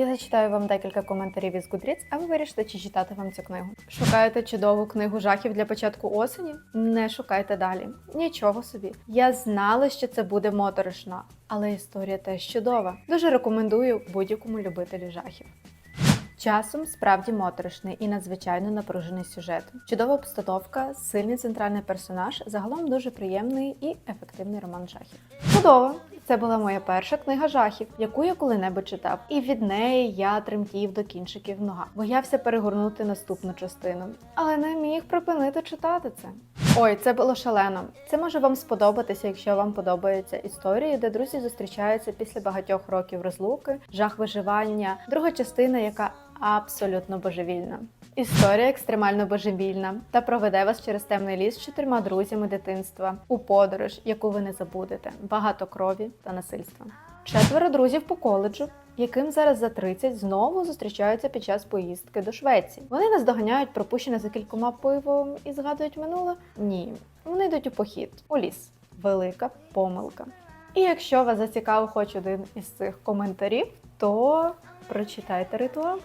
Я зачитаю вам декілька коментарів із Goodreads, а ви вирішите, чи читати вам цю книгу. Шукаєте чудову книгу жахів для початку осені? Не шукайте далі. Нічого собі. Я знала, що це буде моторошно, але історія теж чудова. Дуже рекомендую будь-якому любителю жахів. Часом справді моторошний і надзвичайно напружений сюжет. Чудова обстановка, сильний центральний персонаж, загалом дуже приємний і ефективний роман жахів. Чудово! Це була моя перша книга жахів, яку я коли-небудь читав. І від неї я тремтів до кінчиків нога. Боявся перегорнути наступну частину, але не міг припинити читати це. Ой, це було шалено. Це може вам сподобатися, якщо вам подобаються історії, де друзі зустрічаються після багатьох років розлуки, жах виживання, друга частина, яка абсолютно божевільна. Історія екстремально божевільна та проведе вас через темний ліс з чотирма друзями дитинства у подорож, яку ви не забудете. Багато крові та насильства. Четверо друзів по коледжу, яким зараз за 30 знову зустрічаються під час поїздки до Швеції. Вони наздоганяють пропущене за кількома пивом і згадують минуле? Ні, вони йдуть у похід у ліс. Велика помилка. І якщо вас зацікавив хоч один із цих коментарів, то прочитайте ритуал.